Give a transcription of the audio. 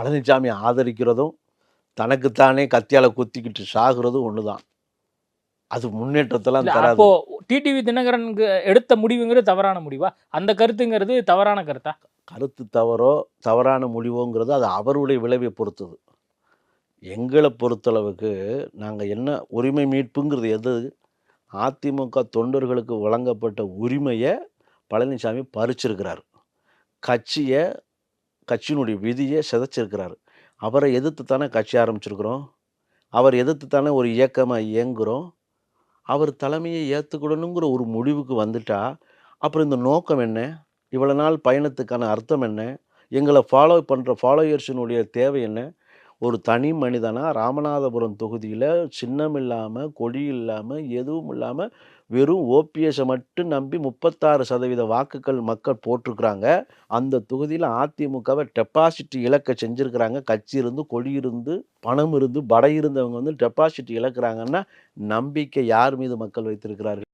பழனிசாமி ஆதரிக்கிறதும் தனக்குத்தானே கத்தியால குத்திக்கிட்டு சாகுறதும் ஒன்று தான் அது முன்னேற்றத்தெல்லாம் அப்போ டிடிவி தினகரனுக்கு எடுத்த முடிவுங்கிறது தவறான முடிவா? அந்த கருத்துங்கிறது தவறான கருத்தா? கருத்து தவறோ தவறான முடிவோங்கிறது அது அவருடைய விளைவை பொறுத்தது. எங்களை பொறுத்தளவுக்கு நாங்கள் என்ன உரிமை மீட்புங்கிறது எது? அதிமுக தொண்டர்களுக்கு வழங்கப்பட்ட உரிமையை பழனிசாமி பறிச்சிருக்கிறார். கட்சியை கட்சியினுடைய விதியை சிதைச்சிருக்கிறார். அவரை எதிர்த்து தானே கட்சி ஆரம்பிச்சிருக்கிறோம். அவர் எதிர்த்து தானே ஒரு இயக்கமாக இயங்குகிறோம் அவர் தலைமையை ஏற்றுக்கிடணுங்கிற ஒரு முடிவுக்கு வந்துட்டா அப்புறம் இந்த நோக்கம் என்ன? இவ்வளோ நாள் பயணத்துக்கான அர்த்தம் என்ன? எங்களை ஃபாலோ பண்ணுற ஃபாலோயர்ஸினுடைய தேவை என்ன? ஒரு தனி மனிதனாக ராமநாதபுரம் தொகுதியில் சின்னம் இல்லாமல் கொடி இல்லாமல் எதுவும் இல்லாமல் வெறும் ஓபிஎஸை மட்டும் நம்பி முப்பத்தாறு சதவீத வாக்குகள் மக்கள் போட்டிருக்கிறாங்க. அந்த தொகுதியில் அதிமுகவை டெபாசிட் இழக்க செஞ்சுருக்கிறாங்க. கட்சி இருந்து கொடி இருந்து பணம் இருந்து படை இருந்தவங்க வந்து டெபாசிட் இழக்கிறாங்கன்னா நம்பிக்கை யார் மீது மக்கள் வைத்திருக்கிறார்கள்?